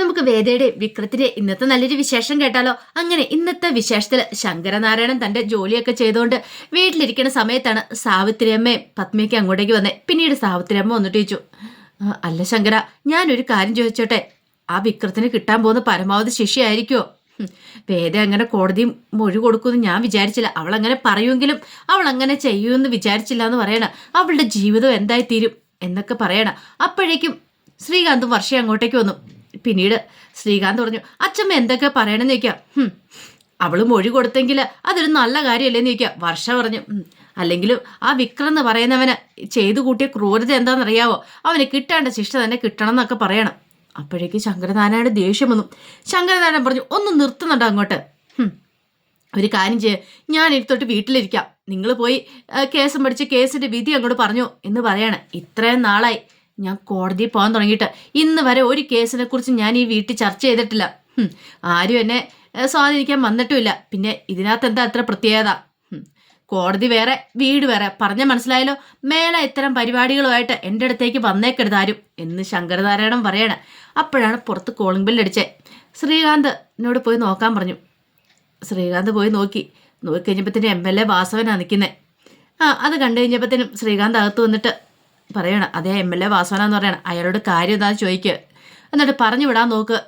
നമുക്ക് വേദയുടെ വിക്രത്തിന്റെ ഇന്നത്തെ നല്ലൊരു വിശേഷം കേട്ടാലോ? അങ്ങനെ ഇന്നത്തെ വിശേഷത്തിൽ ശങ്കരനാരായണൻ തന്റെ ജോലിയൊക്കെ ചെയ്തുകൊണ്ട് വീട്ടിലിരിക്കുന്ന സമയത്താണ് സാവിത്രിയമ്മയും പത്മിയൊക്കെ അങ്ങോട്ടേക്ക് വന്നേ. പിന്നീട് സാവിത്രിയമ്മ വന്നിട്ട് ചോദിച്ചു "ആ, അല്ല ശങ്കര ഞാനൊരു കാര്യം ചോദിച്ചോട്ടെ? ആ വിക്രത്തിന് കിട്ടാൻ പോകുന്ന പരമാവധി ശിക്ഷയായിരിക്കുമോ ഹും, വേദ അങ്ങനെ കോടതി മൊഴി കൊടുക്കുമെന്ന് ഞാൻ വിചാരിച്ചില്ല. അവൾ അങ്ങനെ പറയുമെങ്കിലും അവൾ അങ്ങനെ ചെയ്യുമെന്ന് വിചാരിച്ചില്ല എന്ന് പറയണ അവളുടെ ജീവിതം എന്തായി തീരും എന്നൊക്കെ പറയണ അപ്പോഴേക്കും ശ്രീകാന്തും വർഷയും അങ്ങോട്ടേക്ക് വന്നു. പിന്നീട് ശ്രീകാന്ത് പറഞ്ഞു അച്ഛമ്മ എന്തൊക്കെ പറയണമെന്ന് ചോദിക്കാം. അവൾ മൊഴി കൊടുത്തെങ്കിൽ അതൊരു നല്ല കാര്യമല്ലേന്ന് ചോദിക്കാം. വർഷ പറഞ്ഞു "ഉം, അല്ലെങ്കിലും ആ വിക്രം എന്ന് പറയുന്നവന് ചെയ്തു കൂട്ടിയ ക്രൂരത എന്താണെന്നറിയാവോ? അവന് കിട്ടേണ്ട ശിക്ഷ തന്നെ കിട്ടണം എന്നൊക്കെ പറയണം. അപ്പോഴേക്ക് ശങ്കരനാരായണ ദേഷ്യം വന്നു. ശങ്കരനാരായണൻ പറഞ്ഞു ഒന്ന് നിർത്തുന്നുണ്ടോ അങ്ങോട്ട്? ഒരു കാര്യം ചെയ്യ. ഞാൻ ഇരുത്തോട്ട് വീട്ടിലിരിക്കാം. നിങ്ങൾ പോയി കേസും പഠിച്ച് കേസിന്റെ വിധി അങ്ങോട്ട് പറഞ്ഞു എന്ന് പറയാണ്. ഇത്രയും നാളായി. ഞാൻ കോടതിയിൽ പോകാൻ തുടങ്ങിയിട്ട്. ഇന്ന് വരെ ഒരു കേസിനെ കുറിച്ച് ഞാൻ ഈ വീട്ടിൽ ചർച്ച ചെയ്തിട്ടില്ല. ആരും എന്നെ സ്വാധീനിക്കാൻ വന്നിട്ടുമില്ല. പിന്നെ ഇതിനകത്ത് എന്താ അത്ര പ്രത്യേകത? കോടതി വേറെ വീട് വേറെ. പറഞ്ഞ മനസ്സിലായല്ലോ? മേലെ ഇത്തരം പരിപാടികളുമായിട്ട് എന്റെ അടുത്തേക്ക് വന്നേക്കരുത് ആരും എന്ന് ശങ്കരനാരായണൻ പറയണ. അപ്പോഴാണ് പുറത്ത് കോളിംഗ് ബെല്ലടിച്ചേ ശ്രീകാന്ത് എന്നോട് പോയി നോക്കാൻ പറഞ്ഞു. ശ്രീകാന്ത് പോയി നോക്കി. നോക്കി കഴിഞ്ഞപ്പോഴത്തേനും എം എൽ എ വാസവനാണ് നിൽക്കുന്നത് ആ അത് കണ്ടു കഴിഞ്ഞപ്പോഴത്തേനും ശ്രീകാന്ത് അകത്ത് വന്നിട്ട് പറയണം. അതേ എം എൽ എ വാസവനാന്ന് പറയണം. അയാളോട് കാര്യം എന്താ ചോദിക്കുക എന്നിട്ട് പറഞ്ഞു വിടാൻ നോക്ക്.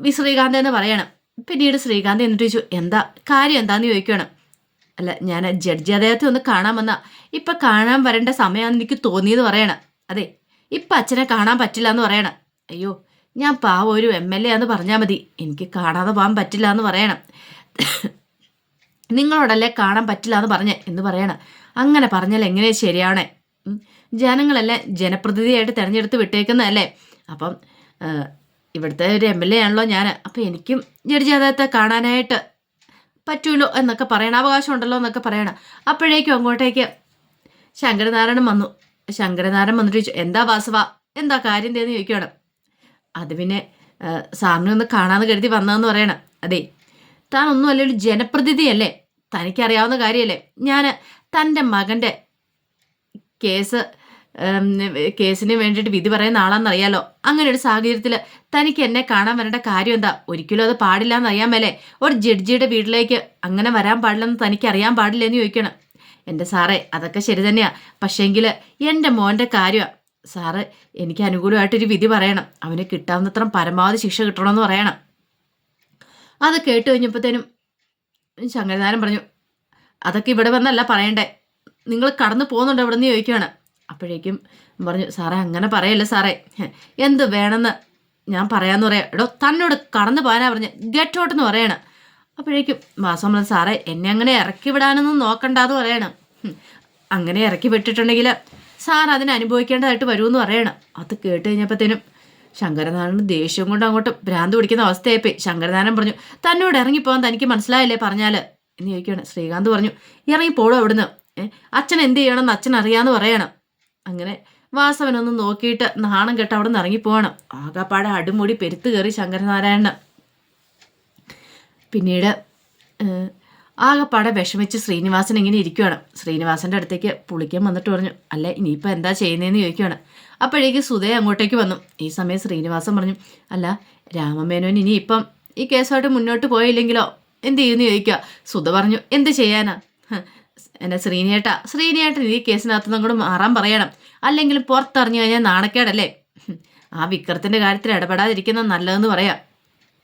വി ശ്രീകാന്ത് എന്ന് പറയണം. പിന്നീട് ശ്രീകാന്ത് എന്നിട്ട് ചോദിച്ചു എന്താ? കാര്യം എന്താന്ന് ചോദിക്കണം? അല്ല ഞാൻ ജഡ്ജി അദ്ദേഹത്തെ ഒന്ന് കാണാൻ വന്ന. ഇപ്പം കാണാൻ വരേണ്ട സമയമാണെന്ന് എനിക്ക് തോന്നിയെന്ന് പറയണം. അതെ ഇപ്പം അച്ഛനെ കാണാൻ പറ്റില്ല എന്ന് പറയണം. അയ്യോ ഞാൻ പാവ ഒരു എം എൽ എ ആന്ന് പറഞ്ഞാൽ മതി. എനിക്ക് കാണാതെ പോകാൻ പറ്റില്ല എന്ന് പറയണം. നിങ്ങളോടല്ലേ കാണാൻ പറ്റില്ല എന്ന് പറഞ്ഞേ എന്ന് പറയണം. അങ്ങനെ പറഞ്ഞാൽ എങ്ങനെ ശരിയാവണേ? ഉം. ജനങ്ങളെല്ലാം ജനപ്രതിനിധിയായിട്ട് തിരഞ്ഞെടുത്ത് വിട്ടേക്കുന്നതല്ലേ? അപ്പം ഇവിടുത്തെ ഒരു എം എൽ എ ആണല്ലോ ഞാൻ. അപ്പം എനിക്കും ജഡ്ജി അദ്ദേഹത്തെ കാണാനായിട്ട് പറ്റൂലോ എന്നൊക്കെ പറയണം. അവകാശം ഉണ്ടല്ലോ എന്നൊക്കെ പറയണം. അപ്പോഴേക്കും അങ്ങോട്ടേക്ക് ശങ്കരനാരായണൻ വന്നു. ശങ്കരനാരായണൻ വന്നിട്ട് ചോദിച്ചു എന്താ വാസവ? എന്താ കാര്യം എന്തേന്ന് ചോദിക്കുകയാണ് അത് പിന്നെ സാറിനെ ഒന്ന് കാണാമെന്ന് കരുതി വന്നതെന്ന് പറയണം. അതെ താൻ ഒന്നും അല്ലേ ഒരു ജനപ്രതിനിധിയല്ലേ. തനിക്കറിയാവുന്ന കാര്യമല്ലേ ഞാൻ തന്റെ മകന്റെ കേസ് കേസിന് വേണ്ടിയിട്ട് വിധി പറയുന്ന ആളാണെന്നറിയാലോ. അങ്ങനെ ഒരു സാഹചര്യത്തിൽ തനിക്ക് എന്നെ കാണാൻ വരേണ്ട കാര്യം എന്താ? ഒരിക്കലും അത് പാടില്ല എന്നറിയാൻ മേലെ ഒരു ജഡ്ജിയുടെ വീട്ടിലേക്ക് അങ്ങനെ വരാൻ പാടില്ലെന്ന് തനിക്ക് അറിയാൻ പാടില്ല എന്ന് ചോദിക്കണം. എന്റെ സാറേ അതൊക്കെ ശരി തന്നെയാ. പക്ഷേങ്കിൽ എന്റെ മോന്റെ കാര്യമാണ് സാറ് എനിക്ക് അനുകൂലമായിട്ടൊരു വിധി പറയണം. അവന് കിട്ടാവുന്നത്ര പരമാവധി ശിക്ഷ കിട്ടണമെന്ന് പറയണം. അത് കേട്ട് കഴിഞ്ഞപ്പോഴത്തേനും ശങ്കരനാരൻ പറഞ്ഞു അതൊക്കെ ഇവിടെ വന്നല്ല പറയണ്ടേ? നിങ്ങൾ കടന്നു പോകുന്നുണ്ടോ ഇവിടെ നിന്ന് ചോദിക്കുകയാണ് അപ്പോഴേക്കും പറഞ്ഞു സാറേ അങ്ങനെ പറയല്ലേ സാറേ? എന്ത് വേണമെന്ന് ഞാൻ പറയാമെന്ന് പറയാം. എടോ തന്നോട് കടന്നു പോകാനാ പറഞ്ഞ്. ഗെറ്റ് ഔട്ട് എന്ന് പറയണം. അപ്പോഴേക്കും വാസം പറഞ്ഞു സാറേ എന്നെ അങ്ങനെ ഇറക്കി വിടാനൊന്നും നോക്കണ്ടെന്ന് പറയണം. അങ്ങനെ ഇറക്കി വിട്ടിട്ടുണ്ടെങ്കിൽ സാർ അതിനെ അനുഭവിക്കേണ്ടതായിട്ട് വരുമെന്ന് പറയണം. അത് കേട്ട് കഴിഞ്ഞപ്പോഴത്തേനും ശങ്കരനാരായണൻ ദേഷ്യം കൊണ്ട് അങ്ങോട്ട് ഭ്രാന്ത് പിടിക്കുന്ന അവസ്ഥയായിപ്പോയി. ശങ്കരനാരായണൻ പറഞ്ഞു തന്നോട് ഇറങ്ങിപ്പോകാൻ തനിക്ക് മനസ്സിലായല്ലേ? പറഞ്ഞാൽ എന്ന് ചോദിക്കുകയാണ്. ശ്രീകാന്ത് പറഞ്ഞു ഇറങ്ങിപ്പോടും അവിടുന്ന്? അച്ഛൻ എന്ത് ചെയ്യണമെന്ന് അച്ഛൻ അറിയാമെന്ന് പറയണം. അങ്ങനെ വാസവനൊന്ന് നോക്കിയിട്ട് നാണം കെട്ട് അവിടെ നിന്ന് ഇറങ്ങിപ്പോവാണ്. ആകപ്പാടെ അടിമുടി പെരുത്തു കയറി ശങ്കരനാരായണൻ. പിന്നീട് ആകപ്പാടെ വിഷമിച്ച് ശ്രീനിവാസൻ ഇങ്ങനെ ഇരിക്കുവാണ്. ശ്രീനിവാസന്റെ അടുത്തേക്ക് പുളിക്കാൻ വന്നിട്ട് പറഞ്ഞു അല്ല ഇനിയിപ്പോൾ എന്താ ചെയ്യുന്നതെന്ന് ചോദിക്കുവാണ്. അപ്പോഴേക്ക് സുധയെ അങ്ങോട്ടേക്ക് വന്നു. ഈ സമയം ശ്രീനിവാസൻ പറഞ്ഞു അല്ല രാമമേനോൻ ഇനിയിപ്പം ഈ കേസുമായിട്ട് മുന്നോട്ട് പോയില്ലെങ്കിലോ? എന്ത് ചെയ്യുമെന്ന് ചോദിക്കുക സുധ പറഞ്ഞു എന്ത് ചെയ്യാനാ? ഹ്, ശ്രീനേട്ട ശ്രീനേട്ടൻ ഈ കേസിനകത്തുനിന്നും കൂടെ മാറാൻ പറയണം. അല്ലെങ്കിൽ പുറത്തറിഞ്ഞു കഴിഞ്ഞാൽ നാണക്കേടല്ലേ? ആ വിക്രത്തിന്റെ കാര്യത്തിൽ ഇടപെടാതിരിക്കുന്ന നല്ലതെന്ന് പറയാം.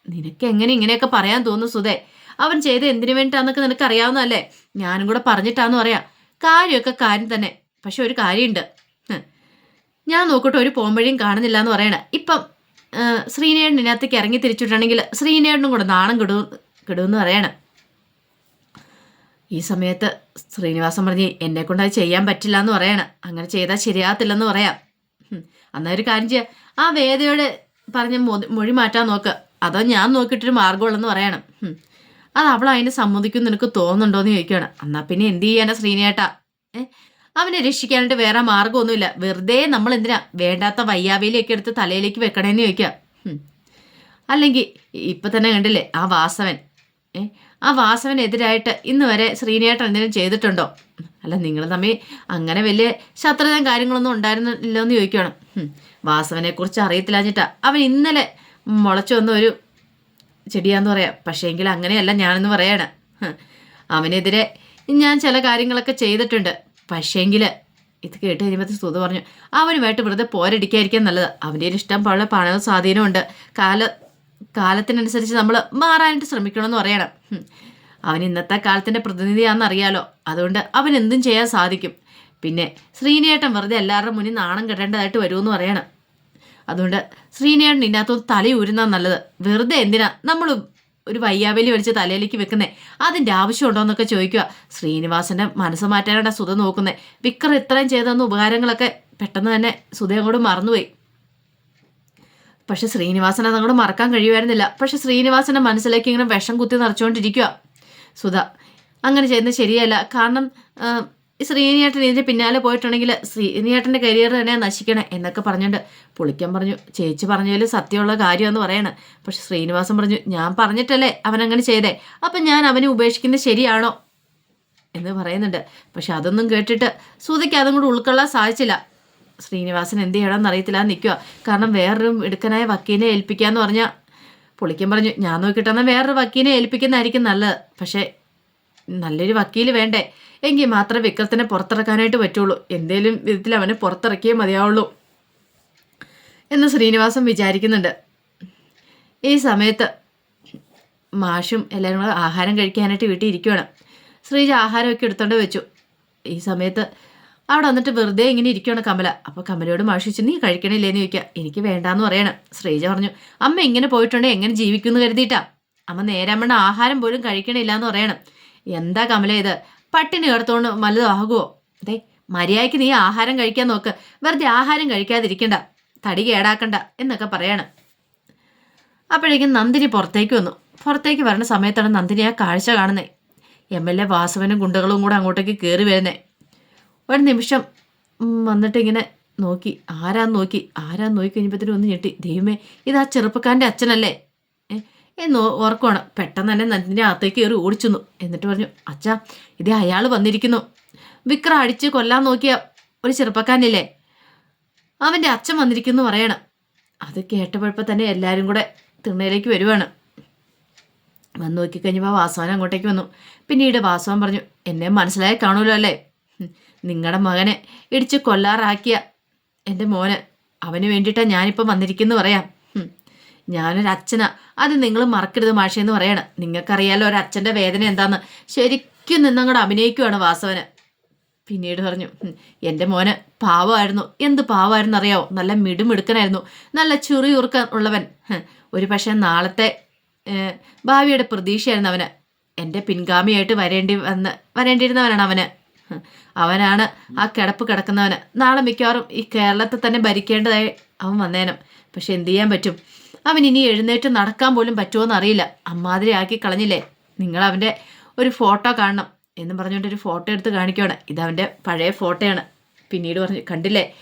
നിനക്ക് എങ്ങനെ ഇങ്ങനെയൊക്കെ പറയാൻ തോന്നുന്നു സുധേ? അവൻ ചെയ്ത് എന്തിനു വേണ്ടിയിട്ടാന്നൊക്കെ നിനക്ക് അറിയാവുന്നതല്ലേ? ഞാനും കൂടെ പറഞ്ഞിട്ടാന്ന് പറയാം. കാര്യമൊക്കെ കാര്യം തന്നെ. പക്ഷെ ഒരു കാര്യമുണ്ട്. ഞാൻ നോക്കട്ടെ ഒരു പോംവഴിയും കാണുന്നില്ല എന്ന് പറയണേ. ഇപ്പം ശ്രീനേടിനകത്തേക്ക് ഇറങ്ങി തിരിച്ചിട്ടുണ്ടെങ്കിൽ ശ്രീനേടനും കൂടെ നാണം കിടൂ കിടൂന്ന് പറയണം. ഈ സമയത്ത് ശ്രീനിവാസൻ പറഞ്ഞ് എന്നെ കൊണ്ട് അത് ചെയ്യാൻ പറ്റില്ല എന്ന് പറയാണ്. അങ്ങനെ ചെയ്താൽ ശരിയാകത്തില്ലെന്ന് പറയാം. ഹും. എന്നാ ഒരു കാര്യം ചെയ്യാം. ആ വേദയോട് പറഞ്ഞ് മൊഴി മാറ്റാൻ നോക്ക്. അതോ ഞാൻ നോക്കിയിട്ടൊരു മാർഗമുള്ളെന്ന് പറയണം. അത് അവൾ അതിനെ സമ്മതിക്കും നിനക്ക് തോന്നുന്നുണ്ടോ എന്ന് ചോദിക്കുകയാണ്. എന്നാൽ പിന്നെ എന്ത് ചെയ്യാനാ ശ്രീനേട്ടാ അവനെ രക്ഷിക്കാനായിട്ട് വേറെ മാർഗമൊന്നുമില്ല വെറുതെ നമ്മൾ എന്തിനാ വേണ്ടാത്ത വയ്യാവിയിലേക്ക് എടുത്ത് തലയിലേക്ക് വെക്കണേന്ന് ചോദിക്കുക. അല്ലെങ്കിൽ ഇപ്പം തന്നെ കണ്ടില്ലേ ആ വാസവൻ? ഏ? ആ വാസവനെതിരായിട്ട് ഇന്ന് വരെ ശ്രീനേട്ടൻ എന്തെങ്കിലും ചെയ്തിട്ടുണ്ടോ? അല്ല നിങ്ങൾ തമ്മിൽ അങ്ങനെ വലിയ ശത്രുതയും കാര്യങ്ങളൊന്നും ഉണ്ടായിരുന്നില്ലോ എന്ന് ചോദിക്കണം വാസവനെ കുറിച്ച് അറിയത്തില്ലാഞ്ഞിട്ടാ അവൻ ഇന്നലെ മുളച്ചു വന്ന ഒരു ചെടിയാന്ന് പറയാം. പക്ഷേങ്കിൽ അങ്ങനെയല്ല ഞാനെന്ന് പറയാണ്. അവനെതിരെ ഞാൻ ചില കാര്യങ്ങളൊക്കെ ചെയ്തിട്ടുണ്ട്. പക്ഷേങ്കിൽ ഇത് കേട്ട് കഴിയുമ്പോൾ സ്തുത പറഞ്ഞു അവനുമായിട്ട് വെറുതെ പോരടിക്കാതിരിക്കാൻ നല്ലത്. അവന്റെ ഒരു ഇഷ്ടം പോലെ പണവും സ്വാധീനമുണ്ട് കാല കാലത്തിനനുസരിച്ച് നമ്മൾ മാറാനായിട്ട് ശ്രമിക്കണമെന്ന് പറയണം. അവൻ ഇന്നത്തെ കാലത്തിന്റെ പ്രതിനിധിയാണെന്ന് അറിയാലോ അതുകൊണ്ട് അവൻ എന്തും ചെയ്യാൻ സാധിക്കും. പിന്നെ ശ്രീനേട്ടൻ വെറുതെ എല്ലാവരുടെ മുന്നിൽ നാണം കെട്ടേണ്ടതായിട്ട് വരുമെന്ന് പറയണം. അതുകൊണ്ട് ശ്രീനേട്ടൻ ഇതിനകത്തൊന്ന് തലയൂരുന്നാ നല്ലത്. വെറുതെ എന്തിനാ നമ്മൾ ഒരു വയ്യാവലി വലിച്ച് തലയിലേക്ക് വെക്കുന്നേ? അതിന്റെ ആവശ്യമുണ്ടോ എന്നൊക്കെ ചോദിക്കുക. ശ്രീനിവാസന്റെ മനസ്സ് മാറ്റാനാണ് സുധ നോക്കുന്നത് വിക്രം ഇത്രയും ചെയ്തെന്ന ഉപകാരങ്ങളൊക്കെ പെട്ടെന്ന് തന്നെ സുധയും കൂടെ മറന്നുപോയി. പക്ഷെ ശ്രീനിവാസൻ അതങ്ങോട്ട് മറക്കാൻ കഴിയുമായിരുന്നില്ല. പക്ഷെ ശ്രീനിവാസന്റെ മനസ്സിലേക്ക് ഇങ്ങനെ വിഷം കുത്തി നിറച്ചുകൊണ്ടിരിക്കുക സുധ അങ്ങനെ ചെയ്യുന്നത് ശരിയല്ല. കാരണം ശ്രീനിയേട്ടൻ ഇതിന്റെ പിന്നാലെ പോയിട്ടുണ്ടെങ്കിൽ ശ്രീനിയേട്ടന്റെ കരിയർ തന്നെ നശിക്കണേ എന്നൊക്കെ പറഞ്ഞുകൊണ്ട് പുളിക്കൻ പറഞ്ഞു. ചേച്ചി പറഞ്ഞതിൽ സത്യമുള്ള കാര്യമെന്ന് പറയണേ. പക്ഷെ ശ്രീനിവാസൻ പറഞ്ഞു ഞാൻ പറഞ്ഞിട്ടല്ലേ അവൻ അങ്ങനെ ചെയ്തേ. അപ്പം ഞാൻ അവനെ ഉപേക്ഷിക്കുന്നത് ശരിയാണോ? എന്ന് പറയുന്നുണ്ട്. പക്ഷെ അതൊന്നും കേട്ടിട്ട് സുധയ്ക്ക് അതും കൂടെ ഉൾക്കൊള്ളാൻ സാധിച്ചില്ല. ശ്രീനിവാസൻ എന്ത് ചെയ്യണമെന്ന് അറിയത്തില്ല നിൽക്കുക കാരണം വേറൊരു എടുക്കനായ വക്കീലിനെ ഏൽപ്പിക്കാന്ന് പറഞ്ഞാൽ പുളിക്കൻ പറഞ്ഞു ഞാൻ നോക്കിയിട്ടെന്നാൽ വേറൊരു വക്കീലിനെ ഏൽപ്പിക്കുന്നതായിരിക്കും നല്ലത്. പക്ഷേ നല്ലൊരു വക്കീൽ വേണ്ടേ? എങ്കിൽ മാത്രമേ വിക്രത്തിനെ പുറത്തിറക്കാനായിട്ട് പറ്റുള്ളൂ. എന്തേലും വിധത്തിൽ അവനെ പുറത്തിറക്കിയേ മതിയാവുള്ളൂ. എന്ന് ശ്രീനിവാസൻ വിചാരിക്കുന്നുണ്ട്. ഈ സമയത്ത് മാഷും എല്ലാവരും ആഹാരം കഴിക്കാനായിട്ട് വീട്ടിൽ ഇരിക്കുവാണ്. ശ്രീജ ആഹാരമൊക്കെ എടുത്തോണ്ട് വെച്ചു. ഈ സമയത്ത് അവിടെ വന്നിട്ട് വെറുതെ ഇങ്ങനെ ഇരിക്കുകയാണ് കമല. അപ്പോൾ കമലയോട് മാഷിച്ച് നീ കഴിക്കണില്ലേന്ന് ചോദിക്കുക എനിക്ക് വേണ്ടാന്ന് പറയണം. ശ്രീജ പറഞ്ഞു അമ്മ ഇങ്ങനെ പോയിട്ടുണ്ടെങ്കിൽ എങ്ങനെ ജീവിക്കുമെന്ന് കരുതിയിട്ടാ? അമ്മ നേരമ്മണ ആഹാരം പോലും കഴിക്കണില്ല എന്ന് പറയണം. എന്താ കമല ഇത്? പട്ടിണി കിടത്തോണ്ട് വലുതാകുമോ അതെ മര്യാദയ്ക്ക് നീ ആഹാരം കഴിക്കാൻ നോക്ക്. വെറുതെ ആഹാരം കഴിക്കാതിരിക്കണ്ട. തടി കേടാക്കണ്ട. എന്നൊക്കെ പറയാണ്. അപ്പോഴേക്കും നന്ദിനി പുറത്തേക്ക് വന്നു. പുറത്തേക്ക് വരുന്ന സമയത്താണ് നന്ദിനി ആ കാഴ്ച കാണുന്നത് എം എൽ എ വാസുവിനും ഗുണ്ടകളും കൂടെ അങ്ങോട്ടേക്ക് കയറി വരുന്നേ. ഒരു നിമിഷം വന്നിട്ടിങ്ങനെ നോക്കി. ആരാന്ന് നോക്കി. ആരാന്ന് നോക്കി കഴിഞ്ഞപ്പോഴത്തേനും ഒന്ന് ഞെട്ടി. ദൈവമേ ഇത് ആ ചെറുപ്പക്കാരന്റെ അച്ഛനല്ലേ? എന്ന് ഓർക്കുവാണ് പെട്ടെന്ന് തന്നെ നന്ദിന്റെ അകത്തേക്ക് കയറി ഓടിച്ചെന്നു. എന്നിട്ട് പറഞ്ഞു അച്ഛാ ഇതേ അയാൾ വന്നിരിക്കുന്നു. വിക്രം അടിച്ച് കൊല്ലാൻ നോക്കിയ ഒരു ചെറുപ്പക്കാരനില്ലേ? അവന്റെ അച്ഛൻ വന്നിരിക്കുന്നു പറയണം. അത് കേട്ടപ്പോഴപ്പോൾ തന്നെ എല്ലാവരും കൂടെ തിണ്ണയിലേക്ക് വരുവാണ്. വന്ന് നോക്കിക്കഴിഞ്ഞപ്പോൾ വാസവൻ അങ്ങോട്ടേക്ക് വന്നു. പിന്നീട് വാസവൻ പറഞ്ഞു എന്നെ മനസ്സിലായി കാണുമല്ലോ അല്ലേ? നിങ്ങളുടെ മകനെ ഇടിച്ച് കൊല്ലാറാക്കിയ എന്റെ മോന്. അവന് വേണ്ടിയിട്ടാണ് ഞാനിപ്പോൾ വന്നിരിക്കുന്നു പറയാം. ഞാനൊരു അച്ഛനാ. അത് നിങ്ങൾ മറക്കരുത് മാഷേന്ന് പറയണം. നിങ്ങൾക്കറിയാലോ ഒരു അച്ഛന്റെ വേദന എന്താന്ന്. ശരിക്കും നിന്നങ്ങോട് അഭിനയിക്കുവാണ് വാസവന്. പിന്നീട് പറഞ്ഞു എന്റെ മോന് പാവമായിരുന്നു. എന്ത് പാവമായിരുന്നു അറിയാവോ നല്ല മിടുമിടുക്കനായിരുന്നു. നല്ല ചുറിയുറുക്കാൻ ഉള്ളവൻ. ഒരു പക്ഷേ നാളത്തെ ഭാവിയുടെ പ്രതീക്ഷയായിരുന്നു അവന്. എന്റെ പിൻഗാമിയായിട്ട് വരേണ്ടി വന്ന് വരേണ്ടിയിരുന്നവനാണ് അവന്. അവനാണ് ആ കിടപ്പ് കിടക്കുന്നവന്. നാളെ മിക്കവാറും ഈ കേരളത്തെ തന്നെ ഭരിക്കേണ്ടതായി അവൻ വന്നേനും. പക്ഷെ എന്ത് ചെയ്യാൻ പറ്റും? അവൻ ഇനി എഴുന്നേറ്റ് നടക്കാൻ പോലും പറ്റുമോ അറിയില്ല. അമ്മാതിരി ആക്കി കളഞ്ഞില്ലേ? നിങ്ങൾ അവന്റെ ഒരു ഫോട്ടോ കാണണം എന്ന് പറഞ്ഞുകൊണ്ട് ഒരു ഫോട്ടോ എടുത്ത് കാണിക്കുവാണ്. ഇത് അവന്റെ പഴയ ഫോട്ടോയാണ്. പിന്നീട് പറഞ്ഞു കണ്ടില്ലേ?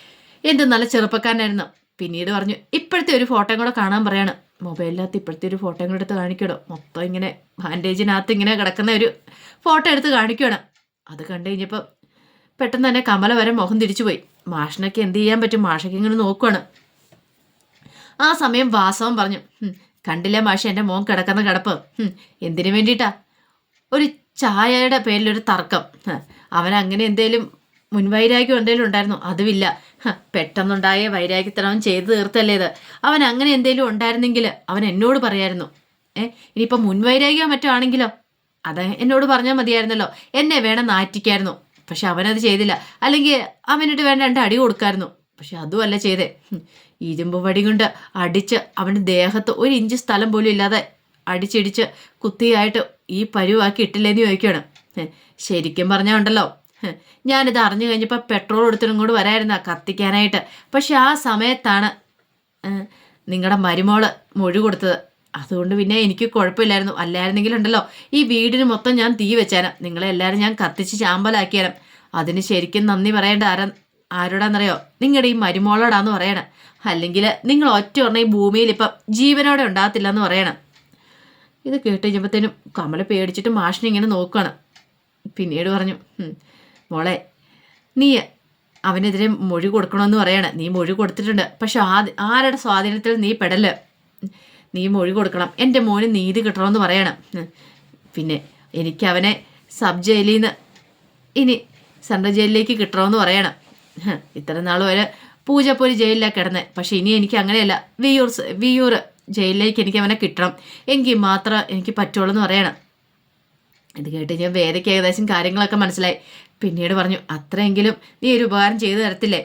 എന്ത് നല്ല ചെറുപ്പക്കാരനായിരുന്നു. പിന്നീട് പറഞ്ഞു ഇപ്പോഴത്തെ ഒരു ഫോട്ടോയും കൂടെ കാണാൻ പറയാണ്. മൊബൈലിനകത്ത് ഇപ്പോഴത്തെ ഒരു ഫോട്ടോയും കൂടെ എടുത്ത് കാണിക്കണം മൊത്തം ഇങ്ങനെ ബാൻഡേജിനകത്ത് ഇങ്ങനെ കിടക്കുന്ന ഒരു ഫോട്ടോ എടുത്ത് കാണിക്കണം അത് കണ്ടു കഴിഞ്ഞപ്പോൾ പെട്ടെന്ന് തന്നെ കമല വരെ മുഖം തിരിച്ചുപോയി മാഷിനൊക്കെ എന്ത് ചെയ്യാൻ പറ്റും? മാഷയ്ക്ക് ഇങ്ങനെ നോക്കുവാണ്. ആ സമയം വാസവം പറഞ്ഞു കണ്ടില്ല മാഷ എന്റെ മോൻ കിടക്കുന്ന കിടപ്പ്? എന്തിനു വേണ്ടിയിട്ടാ? ഒരു ചായയുടെ പേരിലൊരു തർക്കം. അവനങ്ങനെ എന്തേലും മുൻവൈരാഗ്യം എന്തേലും ഉണ്ടായിരുന്നു? അതുമില്ല. പെട്ടെന്നുണ്ടായ വൈരാഗ്യത്തിന് അവൻ ചെയ്തു തീർത്തല്ലേ ഇത്? അവൻ അങ്ങനെ എന്തേലും ഉണ്ടായിരുന്നെങ്കിൽ അവൻ എന്നോട് പറയായിരുന്നു. ഏ ഇനിയിപ്പോൾ മുൻവൈരാഗ്യം മറ്റോ ആണെങ്കിലോ? അത് എന്നോട് പറഞ്ഞാൽ മതിയായിരുന്നല്ലോ. എന്നെ വേണം നാറ്റിക്കായിരുന്നു. പക്ഷെ അവനത് ചെയ്തില്ല. അല്ലെങ്കിൽ അവനിട്ട് വേണ്ട രണ്ട് അടി കൊടുക്കായിരുന്നു. പക്ഷെ അതുമല്ല ചെയ്തേ. ഇരുമ്പ് വടി കൊണ്ട് അടിച്ച് അവന്റെ ദേഹത്ത് ഒരു ഇഞ്ച് സ്ഥലം പോലും ഇല്ലാതെ അടിച്ചിടിച്ച് കുത്തിയായിട്ട് ഈ പരുവാക്കി ഇട്ടില്ലേന്ന് ചോദിക്കുകയാണ്. ശരിക്കും പറഞ്ഞാൽ ഉണ്ടല്ലോ. ഞാനിത് അറിഞ്ഞു കഴിഞ്ഞപ്പോൾ പെട്രോൾ എടുത്തിട്ട് ഇങ്ങോട്ട് വരായിരുന്ന കത്തിക്കാനായിട്ട്. പക്ഷെ ആ സമയത്താണ് നിങ്ങളുടെ മരുമോൾ മൊഴി കൊടുത്തത്. അതുകൊണ്ട് പിന്നെ എനിക്ക് കുഴപ്പമില്ലായിരുന്നു. അല്ലായിരുന്നെങ്കിൽ ഉണ്ടല്ലോ ഈ വീടിന് മൊത്തം ഞാൻ തീ വെച്ചാനും. നിങ്ങളെ എല്ലാവരും ഞാൻ കത്തിച്ച് ചാമ്പലാക്കിയാലും അതിന് ശരിക്കും നന്ദി പറയേണ്ട ആരാ ആരോടാന്നറിയോ? നിങ്ങളുടെ ഈ മരുമോളോടാന്ന് പറയണം. അല്ലെങ്കിൽ നിങ്ങൾ ഒറ്റ ഉടനെ ഈ ഭൂമിയിൽ ഇപ്പം ജീവനോടെ ഉണ്ടാകത്തില്ല എന്ന് പറയണം. ഇത് കേട്ട് കഴിഞ്ഞപ്പോഴത്തേനും കമല പേടിച്ചിട്ട് മാഷിനെ ഇങ്ങനെ നോക്കുകയാണ് പിന്നീട് പറഞ്ഞു മോളെ നീ അവനെതിരെ മൊഴി കൊടുക്കണമെന്ന് പറയണം. നീ മൊഴി കൊടുത്തിട്ടുണ്ട്. പക്ഷെ ആ ആരുടെ സ്വാധീനത്തിൽ നീ പെടൽ? നീ മൊഴി കൊടുക്കണം. എന്റെ മോന് നീതി കിട്ടണമെന്ന് പറയണം. പിന്നെ എനിക്ക് അവനെ സബ് ജയിലിൽ നിന്ന് ഇനി സെൻട്രൽ ജയിലിലേക്ക് കിട്ടണമെന്ന് പറയണം. ഇത്ര നാൾ വരെ പൂജപ്പൊരി ജയിലിലാണ് കിടന്നത് പക്ഷേ ഇനി എനിക്ക് അങ്ങനെയല്ല. വിയൂർ വിയൂർ ജയിലിലേക്ക് എനിക്ക് അവനെ കിട്ടണം. എങ്കിൽ മാത്രം എനിക്ക് പറ്റുള്ളൂ എന്ന് പറയണം. ഇത് കേട്ട് ഞാൻ വേദയ്ക്ക് ഏകദേശം കാര്യങ്ങളൊക്കെ മനസ്സിലായി. പിന്നീട് പറഞ്ഞു അത്രയെങ്കിലും നീ ഒരു ഉപകാരം ചെയ്തു തരത്തില്ലേ?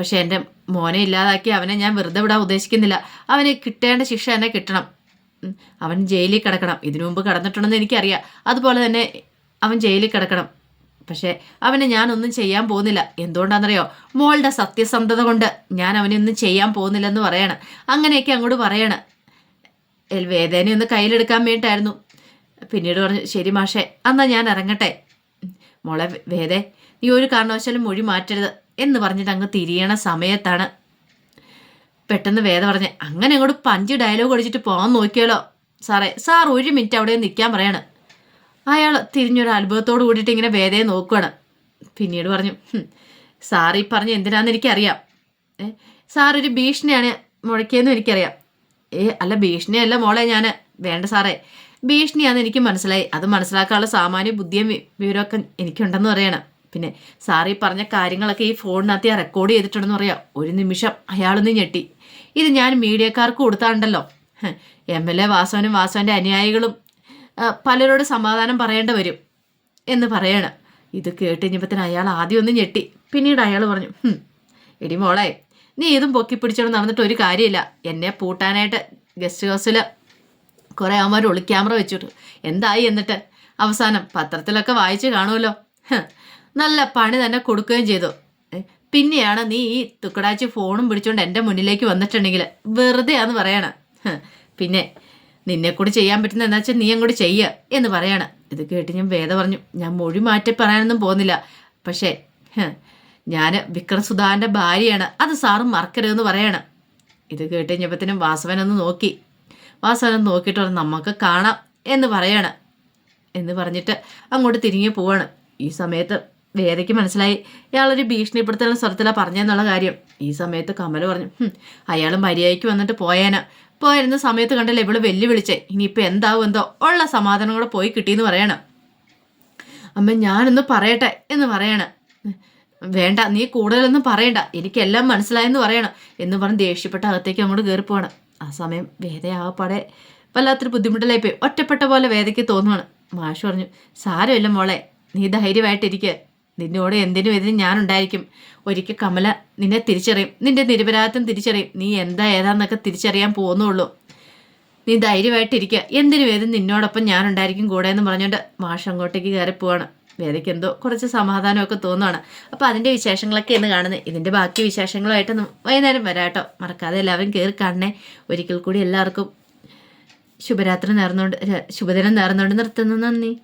പക്ഷെ എന്റെ മോനെ ഇല്ലാതാക്കി അവനെ ഞാൻ വെറുതെ വിടാൻ ഉദ്ദേശിക്കുന്നില്ല. അവന് കിട്ടേണ്ട ശിക്ഷ എന്നെ കിട്ടണം. അവൻ ജയിലിൽ കിടക്കണം. ഇതിനു മുമ്പ് കടന്നിട്ടുണ്ടെന്ന് എനിക്കറിയാം. അതുപോലെ തന്നെ അവൻ ജയിലിൽ കിടക്കണം. പക്ഷേ അവനെ ഞാനൊന്നും ചെയ്യാൻ പോകുന്നില്ല. എന്തുകൊണ്ടാണെന്നറിയോ? മോളുടെ സത്യസന്ധത കൊണ്ട് ഞാൻ അവനൊന്നും ചെയ്യാൻ പോകുന്നില്ലെന്ന് പറയണം. അങ്ങനെയൊക്കെ അങ്ങോട്ട് പറയണം. വേദനെ ഒന്ന് കയ്യിലെടുക്കാൻ വേണ്ടിയിട്ടായിരുന്നു. പിന്നീട് പറഞ്ഞു ശരി മാഷേ എന്നാൽ ഞാൻ ഇറങ്ങട്ടെ. മോളെ വേദേ നീ ഒരു കാരണവശാലും മൊഴി മാറ്റരുത്. എന്ന് പറഞ്ഞിട്ട് അങ്ങ് തിരിയണ സമയത്താണ്. പെട്ടെന്ന് വേദ പറഞ്ഞ് അങ്ങനെ അങ്ങോട്ട് പഞ്ച് ഡയലോഗ് അടിച്ചിട്ട് പോകാൻ നോക്കിയാലോ? സാറേ സാർ ഒരു മിനിറ്റ് അവിടെ നിൽക്കാൻ പറയാണ്. അയാൾ തിരിഞ്ഞൊരു അത്ഭുതത്തോട് കൂടിയിട്ട് ഇങ്ങനെ വേദയെ നോക്കുകയാണ് പിന്നീട് പറഞ്ഞു "ഹും, സാർ ഈ പറഞ്ഞ എന്തിനാന്ന് എനിക്കറിയാം. സാർ ഒരു ഭീഷണിയാണ് മുഴക്കിയെന്നും എനിക്കറിയാം. ഏ അല്ല ഭീഷണിയല്ല മോളെ ഞാൻ വേണ്ട സാറേ. ഭീഷണിയാണെന്ന് എനിക്ക് മനസ്സിലായി. അത് മനസ്സിലാക്കാനുള്ള സാമാന്യ ബുദ്ധിയും വിവരമൊക്കെ എനിക്കുണ്ടെന്ന് പറയണം. പിന്നെ ഈ പറഞ്ഞ കാര്യങ്ങളൊക്കെ ഈ ഫോണിനകത്ത് ഞാൻ റെക്കോർഡ് ചെയ്തിട്ടുണ്ടെന്ന് പറയാം. ഒരു നിമിഷം അയാളൊന്ന് ഞെട്ടി. ഇത് ഞാൻ മീഡിയക്കാർക്ക് കൊടുത്താണ്ടല്ലോ. എം എൽ എ വാസവനും വാസവന്റെ അനുയായികളും പലരോട് സമാധാനം പറയേണ്ടി വരും എന്ന് പറയണം. ഇത് കേട്ട് കഴിഞ്ഞപ്പത്തിന് അയാൾ ആദ്യം ഒന്ന് ഞെട്ടി. പിന്നീട് അയാൾ പറഞ്ഞു എടി മോളെ നീ ഇതും പൊക്കി പിടിച്ചോണ്ട് നടന്നിട്ട് ഒരു കാര്യമില്ല. എന്നെ പൂട്ടാനായിട്ട് ഗസ്റ്റ് ഹൗസിൽ കുറേ അവന്മാർ ഒളിക്യാമറ വെച്ചിട്ടു. എന്തായി എന്നിട്ട്? അവസാനം പത്രത്തിലൊക്കെ വായിച്ച് കാണുമല്ലോ നല്ല പണി തന്നെ കൊടുക്കുകയും ചെയ്തു. പിന്നെയാണ് നീ ഈ തുക്കടാച്ചി ഫോണും പിടിച്ചോണ്ട് എന്റെ മുന്നിലേക്ക് വന്നിട്ടുണ്ടെങ്കിൽ വെറുതെ ആന്ന് പറയണം പിന്നെ നിന്നെ കൂടി ചെയ്യാൻ പറ്റുന്ന എന്താ വെച്ചാൽ നീ അങ്ങോട്ട് ചെയ്യുക എന്ന് പറയാണ്. ഇത് കേട്ട് ഞാൻ വേദ പറഞ്ഞു ഞാൻ മൊഴി മാറ്റി പറയാനൊന്നും പോകുന്നില്ല. പക്ഷേ ഞാൻ വിക്രം സുധാന്റെ ഭാര്യയാണ്. അത് സാറും മറക്കരുതെന്ന് പറയാണ്. ഇത് കേട്ട് കഴിഞ്ഞപ്പത്തിനും വാസവനൊന്ന് നോക്കി. വാസവനൊന്ന് നോക്കിയിട്ട് പറഞ്ഞു നമുക്ക് കാണാം എന്ന് പറയാണ്. എന്ന് പറഞ്ഞിട്ട് അങ്ങോട്ട് തിരിഞ്ഞു പോവാണ്. ഈ സമയത്ത് വേദയ്ക്ക് മനസ്സിലായി. ഇയാളൊരു ഭീഷണിപ്പെടുത്തലും സ്വരത്തിലാണ് പറഞ്ഞെന്നുള്ള കാര്യം. ഈ സമയത്ത് കമൽ പറഞ്ഞു "ഹും, അയാൾ മര്യാദയ്ക്ക് വന്നിട്ട് പോയേന. പോയിരുന്ന സമയത്ത് കണ്ടല്ലേ ഇവൾ വെല്ലുവിളിച്ചേ. ഇനിയിപ്പോൾ എന്താവും എന്തോ ഉള്ള സമാധാനം കൂടെ പോയി കിട്ടിയെന്ന് പറയണം. അമ്മ ഞാനൊന്ന് പറയട്ടെ എന്ന് പറയണം. വേണ്ട നീ കൂടുതലൊന്നും പറയണ്ട. എനിക്കെല്ലാം മനസ്സിലായെന്ന് പറയണം എന്ന് പറഞ്ഞ് ദേഷ്യപ്പെട്ട അകത്തേക്ക് അങ്ങോട്ട് കയറി പോകണം ആ സമയം വേദയാവപ്പാടെ വല്ലാത്തൊരു ബുദ്ധിമുട്ടിലായി പോയി ഒറ്റപ്പെട്ട പോലെ വേദയ്ക്ക് തോന്നുവാണ്. മാഷ് പറഞ്ഞു സാരമില്ല മോളെ നീ ധൈര്യമായിട്ടിരിക്കുക നിന്നോട് എന്തിനും ഞാൻ ഞാനുണ്ടായിരിക്കും. ഒരിക്കൽ കമല നിന്നെ തിരിച്ചറിയും. നിന്റെ നിരപരാധിത്വം തിരിച്ചറിയും. നീ എന്താ ഏതാന്നൊക്കെ തിരിച്ചറിയാൻ പോകുന്നുള്ളൂ. നീ ധൈര്യമായിട്ടിരിക്കുക എന്തിനും ഏതും നിന്നോടൊപ്പം ഞാനുണ്ടായിരിക്കും കൂടെ എന്ന് പറഞ്ഞുകൊണ്ട് മാഷ് അങ്ങോട്ടേക്ക് കയറി പോവാണ് വേദയ്ക്ക് എന്തോ കുറച്ച് സമാധാനമൊക്കെ തോന്നുവാണ്. അപ്പോൾ അതിന്റെ വിശേഷങ്ങളൊക്കെ എന്ന് കാണുന്നത് ഇതിന്റെ ബാക്കി വിശേഷങ്ങളുമായിട്ട് നം- വൈകുന്നേരം വരാം കേട്ടോ. മറക്കാതെ എല്ലാവരും കയറി കാണണേ. ഒരിക്കൽ കൂടി എല്ലാവർക്കും ശുഭരാത്രി നേർന്നുകൊണ്ട് ശുഭദിനം നേർന്നുകൊണ്ട് നിർത്തുന്നു. നന്ദി.